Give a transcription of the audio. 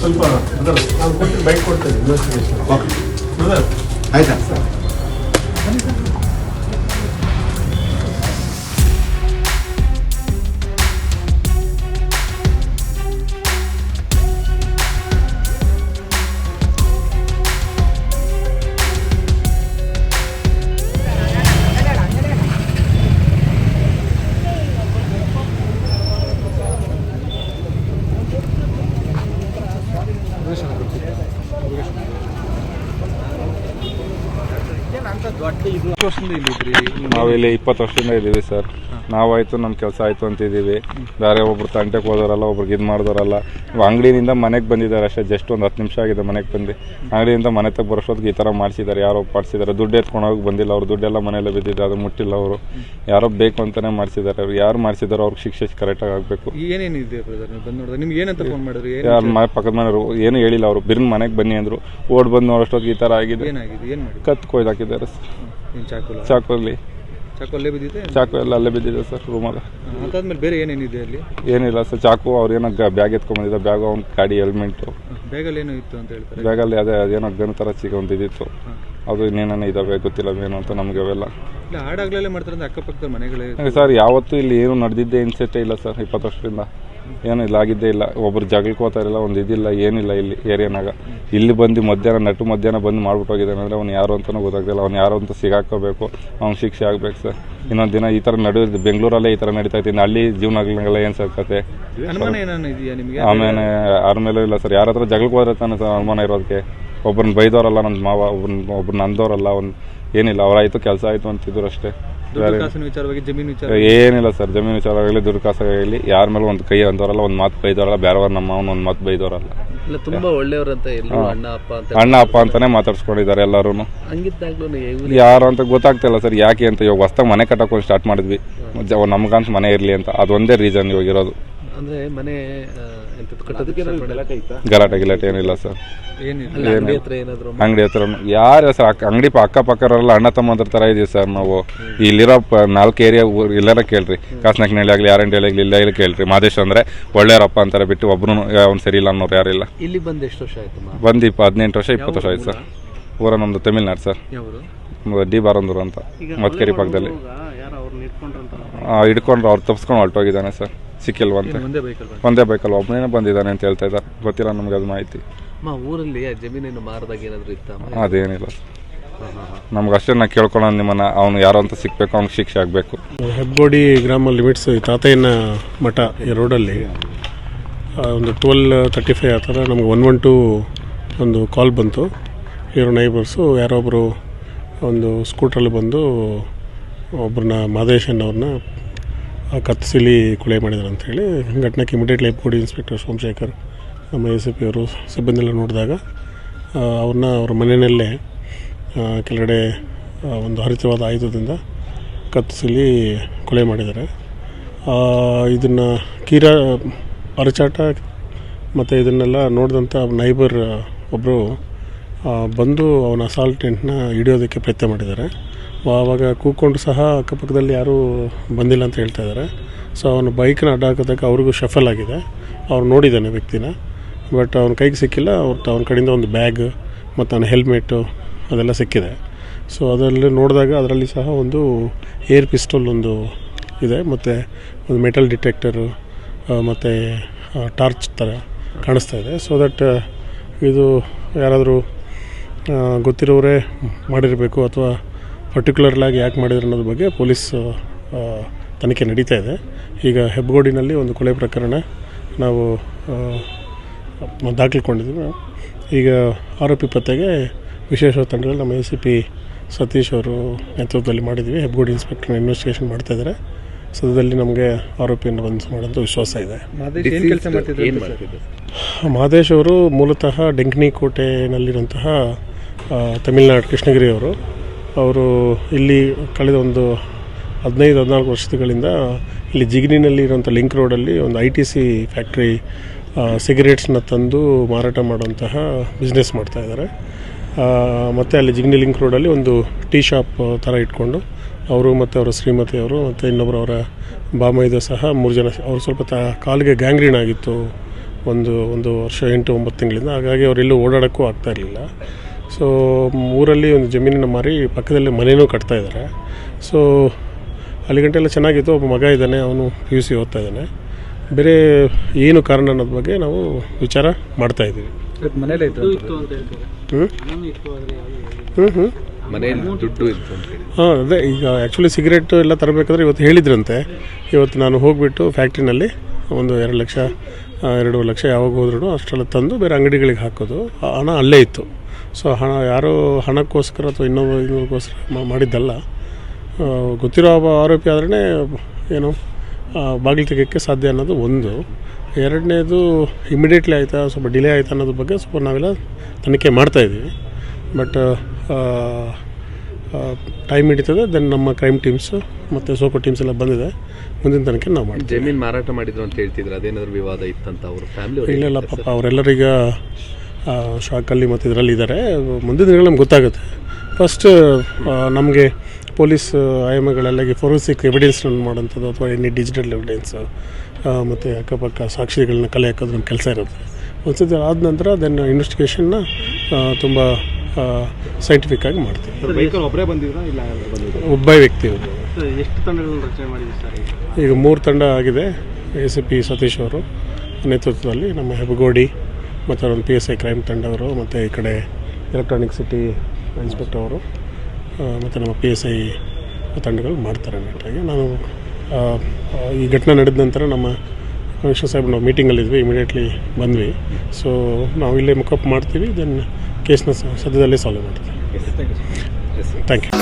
ಸ್ವಲ್ಪ ನಾನು ಕೊಟ್ಟು ಬೈಕ್ ಕೊಡ್ತೇನೆ ಇನ್ವೆಸ್ಟಿಗೇಷನ್ ಬ್ರದರ್ ಆಯ್ತಾ? ಸರ್ 모르겠습니다. ನಾವಿಲ್ಲಿ ಇಪ್ಪತ್ತು ವರ್ಷದಿಂದ ಇದ್ದೀವಿ ಸರ್. ನಾವಾಯ್ತು ನಮ್ಮ ಕೆಲಸ ಆಯ್ತು ಅಂತಿದ್ದೀವಿ. ಬೇರೆ ಒಬ್ರು ತಂಟೆಗೆ ಹೋದವರಲ್ಲ ಒಬ್ರಿಗೆ ಇದು ಮಾಡಿದವರಲ್ಲ. ಅಂಗಡಿಯಿಂದ ಮನೆಗೆ ಬಂದಿದ್ದಾರೆ ಅಷ್ಟೇ ಜಸ್ಟ್ ಒಂದು ಹತ್ತು ನಿಮಿಷ ಆಗಿದೆ ಮನೆಗೆ ಬಂದು. ಅಂಗಡಿಯಿಂದ ಮನೆ ತಗ ಬರೋಷ್ಟೊತ್ತಿಗೆ ಈ ಥರ ಮಾಡಿಸಿದ್ದಾರೆ. ಯಾರೋ ಮಾಡಿಸಿದ್ದಾರೆ ದುಡ್ಡು ಎತ್ಕೊಂಡು ಹೋಗಿ ಬಂದಿಲ್ಲ ಅವ್ರು. ದುಡ್ಡೆಲ್ಲ ಮನೆಯಲ್ಲೇ ಬಿದ್ದಿದೆ. ಅದು ಮುಟ್ಟಿಲ್ಲ ಅವರು. ಯಾರೋ ಬೇಕು ಅಂತಲೇ ಮಾಡಿಸಿದ್ದಾರೆ. ಅವ್ರು ಯಾರು ಮಾಡಿಸಿದಾರೋ ಅವ್ರಿಗೆ ಶಿಕ್ಷೆ ಕರೆಕ್ಟಾಗಿ ಆಗಬೇಕು. ಯಾರು ಮನೆ ಪಕ್ಕದ ಮನೆಯವರು ಏನು ಹೇಳಿಲ್ಲ ಅವರು. ಬಿರ್ನ್ ಮನೆಗೆ ಬನ್ನಿ ಅಂದರು. ಓಡ್ ಬಂದು ನೋಡೋಷ್ಟೊತ್ತಿಗೆ ಈ ಥರ ಆಗಿದೆ. ಏನಾಗಿದೆ ಏನ್ ಮಾಡಿ ಕತ್ತು ಕೊಯ್ದು ಹಾಕಿದ್ದಾರೆ ಸರ್. ಚಾಕು ಅಲ್ಲಿ ಚಾಕು ಅಲ್ಲೇ ಬಿದ್ದಿದೆ? ಚಾಕು ಎಲ್ಲ ಅಲ್ಲೇ ಬಿದ್ದಿದೆ ಸರ್ ರೂಮಲ್ಲಿ ಅದಾದ್ಮೇಲೆ ಬೇರೆ ಏನೇನಿದೆ ಅಲ್ಲಿ? ಏನಿಲ್ಲ ಸರ್ ಚಾಕು ಅವ್ರು ಏನೋ ಬ್ಯಾಗ್ ಎತ್ಕೊಂಡ್ಬಂದಿದ್ದ ಬ್ಯಾಗ್ ಅವ್ನ ಗಾಡಿ ಹೆಲ್ಮೆಂಟು ಬ್ಯಾಗಲ್ಲಿ ಏನೋ ಇತ್ತು ಅಂತ ಹೇಳ್ತಾರೆ. ಬ್ಯಾಗಲ್ಲಿ ಅದೇ ಅದೇನೋ ಗನ್ ಥರ ಚಿಕ್ಕ ಒಂದು ಇದಿತ್ತು. ಅದು ಇನ್ನೇನೇನೋ ಇದಾವೆ ಗೊತ್ತಿಲ್ಲ ಏನು ಅಂತ ನಮಗೆ ಅವೆಲ್ಲ. ಇಲ್ಲ ಹಾಡಾಗ್ಲೆಲ್ಲ ಮಾಡ್ತಾರೆ ಅಕ್ಕಪಕ್ಕದ ಮನೆಗಳೇ ಸರ್ ಯಾವತ್ತೂ ಇಲ್ಲಿ ಏನು ನಡೆದಿದ್ದೇ ಇನ್ಸೆಟ್ಟೇ ಇಲ್ಲ ಸರ್ ಇಪ್ಪತ್ತು ವರ್ಷದಿಂದ. ಏನು ಇಲ್ಲ ಆಗಿದ್ದೇ ಇಲ್ಲ. ಒಬ್ರು ಜಗಳಕ್ಕೆ ಇರಲ್ಲ ಒಂದು ಇದಿಲ್ಲ ಏನಿಲ್ಲ ಇಲ್ಲಿ ಏರಿಯಾನಾಗ. ಇಲ್ಲಿ ಬಂದು ಮಧ್ಯಾಹ್ನ ನಟು ಮಧ್ಯಾಹ್ನ ಬಂದು ಮಾಡ್ಬಿಟ್ಟು ಹೋಗಿದ್ದಾನೆ ಅಂದರೆ ಅವ್ನು ಯಾರು ಅಂತಲೂ ಗೊತ್ತಾಗ್ತಿಲ್ಲ ಅವ್ನು ಯಾರು ಅಂತ ಸಿಗಾಕೋಬೇಕು ಅವ್ನು ಶಿಕ್ಷೆ ಆಗಬೇಕು ಸರ್. ಇನ್ನೊಂದು ದಿನ ಈ ಥರ ನಡೆಯೋದು ಬೆಂಗಳೂರಲ್ಲೇ ಈ ಥರ ನಡೀತಾ ಇತ್ತು. ಅಲ್ಲಿ ಹಳ್ಳಿ ಜೀವನಗಳೆಲ್ಲ ಏನು ಸರ್ ಕತೆ? ಆಮೇಲೆ ಯಾರ ಮೇಲೂ ಇಲ್ಲ ಸರ್. ಯಾರ ಹತ್ರ ಜಗಳಕ್ಕೆ ಹೋದ್ರೆ ತಾನೆ ಸರ್ ಅನುಮಾನ ಇರೋದಕ್ಕೆ? ಒಬ್ಬರನ್ನ ಬೈದವರಲ್ಲ ನನ್ನ ಮಾವ ಒಬ್ಬರನ್ನ ಒಬ್ರನ್ನ ಅಂದವರಲ್ಲ ಅವ್ನು ಏನಿಲ್ಲ ಅವರಾಯಿತು ಕೆಲಸ ಆಯಿತು ಅಂತಿದ್ರು ಅಷ್ಟೇ. ಕಾಸಿನ ವಿಚಾರವಾಗಿ ಜಮೀನು ವಿಚಾರ ಏನಿಲ್ಲ ಸರ್ ಜಮೀನು ವಿಚಾರವಾಗಲಿ ದುಡ್ಡು ಕಾಸಾಗಲಿ ಯಾರ ಮೇಲೆ ಒಂದು ಕೈ ಅಂತವರಲ್ಲ ಒಂದು ಮಾತು ಬೈದವರಲ್ಲ ಬೇರೆಯವ್ರ ನಮ್ಮ ಅವ್ನ ಒಂದು ಮಾತು ಬೈದವರಲ್ಲ. ಇಲ್ಲ ತುಂಬಾ ಒಳ್ಳೆಯವರಂತ ಅಣ್ಣ ಅಪ್ಪ ಅಂತ ಅಣ್ಣ ಅಪ್ಪ ಅಂತಾನೆ ಮಾತಾಡ್ಸ್ಕೊಂಡಿದ್ದಾರೆ ಎಲ್ಲರೂ ಹಂಗಿದ್ದಾಗ್ಲೂ ಯಾರು ಅಂತ ಗೊತ್ತಾಗ್ತಿಲ್ಲ ಸರ್ ಯಾಕೆ ಅಂತ ಇವಾಗ ಹೊಸ್ದಾಗ ಮನೆ ಕಟ್ಟಕ್ಕೆ ಸ್ಟಾರ್ಟ್ ಮಾಡಿದ್ವಿ. ನಮ್ಗಂತ ಮನೆ ಇರಲಿ ಅಂತ ಅದೊಂದೇ ರೀಸನ್ ಇವಾಗ ಇರೋದು. ಅಂದ್ರೆ ಮನೆ. ಗಲಾಟೆ ಗಿಲಾಟೆ ಏನಿಲ್ಲ ಸರ್. ಅಂಗಡಿ ಹತ್ರ ಯಾರ ಯಾರು ಸರ್ ಅಕ್ಕ- ಅಂಗಡಿ ಪ- ಅಕ್ಕಪಕ್ಕರೆಲ್ಲ ಅಣ್ಣ ತಮ್ಮಂದ್ರ ಥರ ಇದೀವಿ ಸರ್ ನಾವು. ಇಲ್ಲಿರೋ ಪ- ನಾಲ್ಕು ಏರಿಯಾ ಎಲ್ಲಾರ ಕೇಳ್ರಿ. ಕಾಸನಕ್ನಳ್ಳಿ ಆಗಲಿ ಎನ್ ಆಗಲಿ ಇಲ್ಲ ಇಲ್ಲಿ ಕೇಳ್ರಿ. ಮಾದೇಶ್ ಅಂದ್ರೆ ಒಳ್ಳೆಯವರಪ್ಪ ಅಂತಾರೆ ಬಿಟ್ಟು ಒಬ್ರು ಅವ್ನು ಸರಿ ಇಲ್ಲ ಅನ್ನೋರು ಯಾರಿಲ್ಲ ಇಲ್ಲಿ. ಬಂದು ಎಷ್ಟು ವರ್ಷ ಆಯ್ತು ಬಂದು ಇಪ್ಪ ಹದಿನೆಂಟು ವರ್ಷ ಇಪ್ಪತ್ತು ವರ್ಷ ಆಯ್ತು ಸರ್. ಊರ? ನಮ್ಮದು ತಮಿಳ್ನಾಡು ಸರ್. ಯಾವರು? ಡಿ ಬಾರಂದೂರು ಅಂತ ಮತ್ಕೇರಿ ಪಕ್ಕದಲ್ಲಿ. ಆ, ಹಿಡ್ಕೊಂಡ್ರು ಅವ್ರು ತಪ್ಸ್ಕೊಂಡು ಹೊರಟೋಗಿದ್ದಾನೆ ಸರ್. ಸಿಕ್ಕಿಲ್ವಂತೆ. ಒಂದೇ ಬೈಕಲ್ಲಿ ಒಂದೇ ಬೈಕಲ್ಲಿ ಒಬ್ಬನೇ ಬಂದಿದ್ದಾನೆ ಅಂತ ಹೇಳ್ತಾ ಇದ್ದಾರೆ. ಗೊತ್ತಿಲ್ಲ ನಮ್ಗೆ ಅದು ಮಾಹಿತಿ. ಊರಲ್ಲಿ ಆ ಮಾರದಾಗ ಏನಾದ್ರು ಇತ್ತ ಅದೇನಿಲ್ಲ. ನಮ್ಗೆ ಅಷ್ಟೇ ನಾ ಕೇಳ್ಕೊಳ್ಳೋಣ ನಿಮ್ಮನ್ನ. ಅವನು ಯಾರು ಅಂತ ಸಿಕ್ಬೇಕು ಅವ್ನಿಗೆ ಶಿಕ್ಷೆ ಆಗಬೇಕು. ಹೆಬ್ಬೋಡಿ ಗ್ರಾಮ ಲಿಮಿಟ್ಸ್ ಈ ತಾತಯ್ಯನ ಮಠ ಈ ರೋಡಲ್ಲಿ ಆ, ಒಂದು ಟ್ವೆಲ್ ತರ್ಟಿ ಫೈವ್ ಆ ಥರ ನಮ್ಗೆ ಒನ್ ಒನ್ ಟು ಒಂದು ಕಾಲ್ ಬಂತು. ಇವರು ನೈಬರ್ಸು ಯಾರೊಬ್ಬರು ಒಂದು ಸ್ಕೂಟ್ರಲ್ಲಿ ಬಂದು ಒಬ್ಬರನ್ನ ಮಾದೇಶನ್ ಅವ್ರನ್ನ ಕತ್ತಿಸಿಲಿ ಕೊಲೆ ಮಾಡಿದ್ರು ಅಂಥೇಳಿ ಘಟನೆಗೆ ಇಮಿಡಿಯೇಟ್ಲಿ ಹೆಬ್ಗೋಡಿ ಇನ್ಸ್ಪೆಕ್ಟರ್ ಸೋಮಶೇಖರ್, ನಮ್ಮ ಎ ಸಿ ಪಿ ಅವರು ಸಿಬ್ಬಂದಿ ಎಲ್ಲ ನೋಡಿದಾಗ ಅವ್ರನ್ನ ಅವ್ರ ಮನೆಯಲ್ಲೇ ಕೆಲಗಡೆ ಒಂದು ಹರಿತವಾದ ಆಯುಧದಿಂದ ಕತ್ತಿಸಿಲಿ ಕೊಲೆ ಮಾಡಿದ್ದಾರೆ. ಇದನ್ನು ಕೀರಾ, ಅರಚಾಟ ಮತ್ತು ಇದನ್ನೆಲ್ಲ ನೋಡಿದಂಥ ನೈಬರ್ ಒಬ್ಬರು ಬಂದು ಅವನ ಅಸಾಲ್ಟೆಂಟ್ನ ಹಿಡಿಯೋದಕ್ಕೆ ಪ್ರಯತ್ನ ಮಾಡಿದ್ದಾರೆ. ಆವಾಗ ಕೂತ್ಕೊಂಡು ಸಹ ಅಕ್ಕಪಕ್ಕದಲ್ಲಿ ಯಾರೂ ಬಂದಿಲ್ಲ ಅಂತ ಹೇಳ್ತಾ ಇದ್ದಾರೆ. ಸೊ ಅವನು ಬೈಕ್ನ ಅಡ್ಡ ಹಾಕೋದಕ್ಕೆ ಅವ್ರಿಗೂ ಶಫಲ್ ಆಗಿದೆ. ಅವ್ರು ನೋಡಿದ್ದಾನೆ ವ್ಯಕ್ತಿನ. ಬಟ್ ಅವ್ನ ಕೈಗೆ ಸಿಕ್ಕಿಲ್ಲ. ಅವ್ರ ಅವನ ಕಡೆಯಿಂದ ಒಂದು ಬ್ಯಾಗ್ ಮತ್ತು ಅವನ ಹೆಲ್ಮೆಟ್ಟು ಅದೆಲ್ಲ ಸಿಕ್ಕಿದೆ. ಸೊ ಅದರಲ್ಲಿ ನೋಡಿದಾಗ ಅದರಲ್ಲಿ ಸಹ ಒಂದು ಏರ್ ಪಿಸ್ಟಲ್ ಒಂದು ಇದೆ. ಮತ್ತು ಒಂದು ಮೆಟಲ್ ಡಿಟೆಕ್ಟರು ಮತ್ತು ಟಾರ್ಚ್ ಥರ ಕಾಣಿಸ್ತಾ ಇದೆ. ಸೊ ದಟ್ ಇದು ಯಾರಾದರೂ ಗೊತ್ತಿರೋರೇ ಮಾಡಿರಬೇಕು ಅಥವಾ ಪರ್ಟಿಕ್ಯುಲರ್ಲಾಗಿ ಯಾಕೆ ಮಾಡಿದ್ರು ಅನ್ನೋದ್ರ ಬಗ್ಗೆ ಪೊಲೀಸ್ ತನಿಖೆ ನಡೀತಾ ಇದೆ. ಈಗ ಹೆಬ್ಬಗೋಡಿನಲ್ಲಿ ಒಂದು ಕೊಲೆ ಪ್ರಕರಣ ನಾವು ದಾಖಲಿಕೊಂಡಿದ್ದೀವಿ. ಈಗ ಆರೋಪಿ ಪತ್ತೆಗೆ ವಿಶೇಷ ತಂಡಗಳು ನಮ್ಮ ಎ ಸಿ ಪಿ ಸತೀಶ್ ಅವರು ನೇತೃತ್ವದಲ್ಲಿ ಮಾಡಿದ್ದೀವಿ. ಹೆಬ್ಬಗೋಡಿ ಇನ್ಸ್ಪೆಕ್ಟರ್ ಇನ್ವೆಸ್ಟಿಗೇಷನ್ ಮಾಡ್ತಾ ಇದ್ದಾರೆ. ಸದ್ಯದಲ್ಲಿ ನಮಗೆ ಆರೋಪಿಯನ್ನು ಬಂಧಿಸಿ ಮಾಡೋಂಥ ವಿಶ್ವಾಸ ಇದೆ. ಮಾದೇಶ್ ಏನ್ ಕೆಲಸ ಮಾಡ್ತಿದ್ರು? ಸರ್? ಮಾಡ್ತಿದ್ರು? ಮಹದೇಶ್ ಅವರು ಮೂಲತಃ ಡೆಂಕನಿ ಕೋಟೆಯಲ್ಲಿರುವಂತಹ ತಮಿಳ್ನಾಡು ಕೃಷ್ಣಗಿರಿ ಅವರು ಇಲ್ಲಿ ಕಳೆದ ಒಂದು ಹದಿನೈದು, ಹದಿನಾಲ್ಕು ವರ್ಷಗಳಿಂದ ಇಲ್ಲಿ ಜಿಗ್ನಿನಲ್ಲಿ ಇರುವಂಥ ಲಿಂಕ್ ರೋಡಲ್ಲಿ ಒಂದು ಐ ಟಿ ಸಿ ಫ್ಯಾಕ್ಟ್ರಿ ಸಿಗರೇಟ್ಸ್ನ ತಂದು ಮಾರಾಟ ಮಾಡುವಂತಹ ಬಿಸ್ನೆಸ್ ಮಾಡ್ತಾ ಇದ್ದಾರೆ. ಮತ್ತು ಅಲ್ಲಿ ಜಿಗ್ನಿ ಲಿಂಕ್ ರೋಡಲ್ಲಿ ಒಂದು ಟೀ ಶಾಪ್ ಥರ ಇಟ್ಕೊಂಡು ಅವರು ಮತ್ತು ಅವರ ಶ್ರೀಮತಿ ಅವರು ಮತ್ತು ಇನ್ನೊಬ್ಬರು ಅವರ ಬಾಮೈದ ಸಹ ಮೂರು ಜನ ಅವರು ಸ್ವಲ್ಪ ತ, ಕಾಲಿಗೆ ಗ್ಯಾಂಗ್ರೀನ್ ಆಗಿತ್ತು ಒಂದು ಒಂದು ವರ್ಷ ಎಂಟು, ಒಂಬತ್ತು ತಿಂಗಳಿಂದ. ಹಾಗಾಗಿ ಅವರೆಲ್ಲೂ ಓಡಾಡೋಕ್ಕೂ ಆಗ್ತಾ ಇರಲಿಲ್ಲ. ಸೊ ಊರಲ್ಲಿ ಒಂದು ಜಮೀನನ್ನು ಮಾರಿ ಪಕ್ಕದಲ್ಲಿ ಮನೆಯೂ ಕಟ್ತಾ ಇದ್ದಾರೆ. ಸೊ ಅಲ್ಲಿ ಗಂಟೆ ಎಲ್ಲ ಚೆನ್ನಾಗಿತ್ತು. ಒಬ್ಬ ಮಗ ಇದ್ದಾನೆ ಅವನು ಪಿ ಯು ಸಿ ಓದ್ತಾ ಇದ್ದಾನೆ. ಬೇರೆ ಏನು ಕಾರಣ ಅನ್ನೋದ್ರ ಬಗ್ಗೆ ನಾವು ವಿಚಾರ ಮಾಡ್ತಾ ಇದ್ದೀವಿ. ಇವತ್ತು ಮನೇಲೇ ಇತ್ತು ಅಂತ. ಹ್ಞೂ ಹಾಂ ಅದೇ ಈಗ ಆ್ಯಕ್ಚುಲಿ ಸಿಗರೇಟು ಎಲ್ಲ ತರಬೇಕಾದ್ರೆ ಇವತ್ತು ಹೇಳಿದ್ರಂತೆ. ಇವತ್ತು ನಾನು ಹೋಗಿಬಿಟ್ಟು ಫ್ಯಾಕ್ಟ್ರಿನಲ್ಲಿ ಒಂದು ಎರಡು ಲಕ್ಷ ಎರಡು ಲಕ್ಷ ಯಾವಾಗ ಹೋದ್ರೂ ಅಷ್ಟೆಲ್ಲ ತಂದು ಬೇರೆ ಅಂಗಡಿಗಳಿಗೆ ಹಾಕೋದು. ಹಣ ಅಲ್ಲೇ ಇತ್ತು. ಸೊ ಹಣ ಯಾರೋ ಹಣಕ್ಕೋಸ್ಕರ ಅಥವಾ ಇನ್ನೊಬ್ಬ ಇನ್ನೊಬ್ಬಕ್ಕೋಸ್ಕರ ಮಾಡಿದ್ದಲ್ಲ. ಗೊತ್ತಿರೋ ಒಬ್ಬ ಆರೋಪಿ ಆದ್ರೇ ಏನು ಬಾಗಿಲು ತೆಗೆಯೋಕ್ಕೆ ಸಾಧ್ಯ ಅನ್ನೋದು ಒಂದು. ಎರಡನೇದು ಇಮಿಡಿಯೇಟ್ಲಿ ಆಯಿತಾ ಸ್ವಲ್ಪ ಡಿಲೇ ಆಯಿತಾ ಅನ್ನೋದ್ರ ಬಗ್ಗೆ ಸ್ವಲ್ಪ ನಾವೆಲ್ಲ ತನಿಖೆ ಮಾಡ್ತಾಯಿದ್ದೀವಿ ಬಟ್ ಟೈಮ್ ಹಿಡಿತದೆ ದೆನ್ ನಮ್ಮ ಕ್ರೈಮ್ ಟೀಮ್ಸು ಮತ್ತು ಸೋಪರ್ ಟೀಮ್ಸ್ ಎಲ್ಲ ಬಂದಿದೆ. ಮುಂದಿನ ತನಕ ನಾವು ಮಾಡ್ತೀವಿ. ಜಮೀನು ಮಾರಾಟ ಮಾಡಿದ್ರು ಅಂತ ಹೇಳ್ತಿದ್ರು. ಅದೇನಾದ್ರು ವಿವಾದ ಇತ್ತಂತ ಅವ್ರ ಫ್ಯಾಮಿಲಿ ಇಲ್ಲ ಇಲ್ಲ ಪಾಪ ಅವರೆಲ್ಲರೀಗ ಶಾಕಲ್ಲಿ ಮತ್ತು ಇದರಲ್ಲಿ ಇದ್ದಾರೆ ಮುಂದಿನ ದಿನಗಳು ನಮ್ಗೆ ಗೊತ್ತಾಗುತ್ತೆ. ಫಸ್ಟ್ ನಮಗೆ ಪೊಲೀಸ್ ಆಯಾಮಗಳೆಲ್ಲ ಫೋರೆನ್ಸಿಕ್ ಎವಿಡೆನ್ಸ್ ಮಾಡೋಂಥದ್ದು ಅಥವಾ ಎನಿ ಡಿಜಿಟಲ್ ಎವಿಡೆನ್ಸು ಮತ್ತು ಅಕ್ಕಪಕ್ಕ ಸಾಕ್ಷಿಗಳನ್ನ ಕಲೆ ಹಾಕೋದು ನಮ್ಮ ಕೆಲಸ ಇರುತ್ತೆ. ಒಂದ್ಸತಿ ಆದ ನಂತರ ದೆನ್ ಇನ್ವೆಸ್ಟಿಗೇಷನ್ನ ತುಂಬ ಸೈಂಟಿಫಿಕ್ ಆಗಿ ಮಾಡ್ತೀವಿ. ಒಬ್ಬ ವ್ಯಕ್ತಿ ಇವ್ರು. ಎಷ್ಟು ತಂಡಗಳನ್ನು ರಚನೆ ಮಾಡಿದ್ರಿ ಸರ್ ಈಗ? ಮೂರು ತಂಡ ಆಗಿದೆ. ಎ ಸಿ ಪಿ ಸತೀಶ್ ಅವರು ನೇತೃತ್ವದಲ್ಲಿ ನಮ್ಮ ಹೆಬ್ಬಗೋಡಿ ಮತ್ತು ನಮ್ಮ ಪಿ ಎಸ್ ಐ ಕ್ರೈಮ್ ತಂಡವರು ಮತ್ತು ಈ ಕಡೆ ಎಲೆಕ್ಟ್ರಾನಿಕ್ ಸಿಟಿ ಇನ್ಸ್ಪೆಕ್ಟರ್ ಅವರು ಮತ್ತು ನಮ್ಮ ಪಿ ಎಸ್ ಐ ತಂಡಗಳು ಮಾಡ್ತಾರೆ ನೀಟಾಗಿ ನಾನು ಈ ಘಟನೆ ನಡೆದ ನಂತರ ನಮ್ಮ ಕಮಿಷನರ್ ಸಾಹೇಬ್ ನಾವು ಮೀಟಿಂಗಲ್ಲಿದ್ವಿ ಇಮಿಡಿಯೇಟ್ಲಿ ಬಂದ್ವಿ. ಸೊ ನಾವು ಇಲ್ಲೇ ಮುಖಪ್ ಮಾಡ್ತೀವಿ ದೆನ್ ಕೇಸ್ನ ಸದ್ಯದಲ್ಲೇ ಸಾಲ್ವ್ ಮಾಡ್ತೀವಿ. Thank you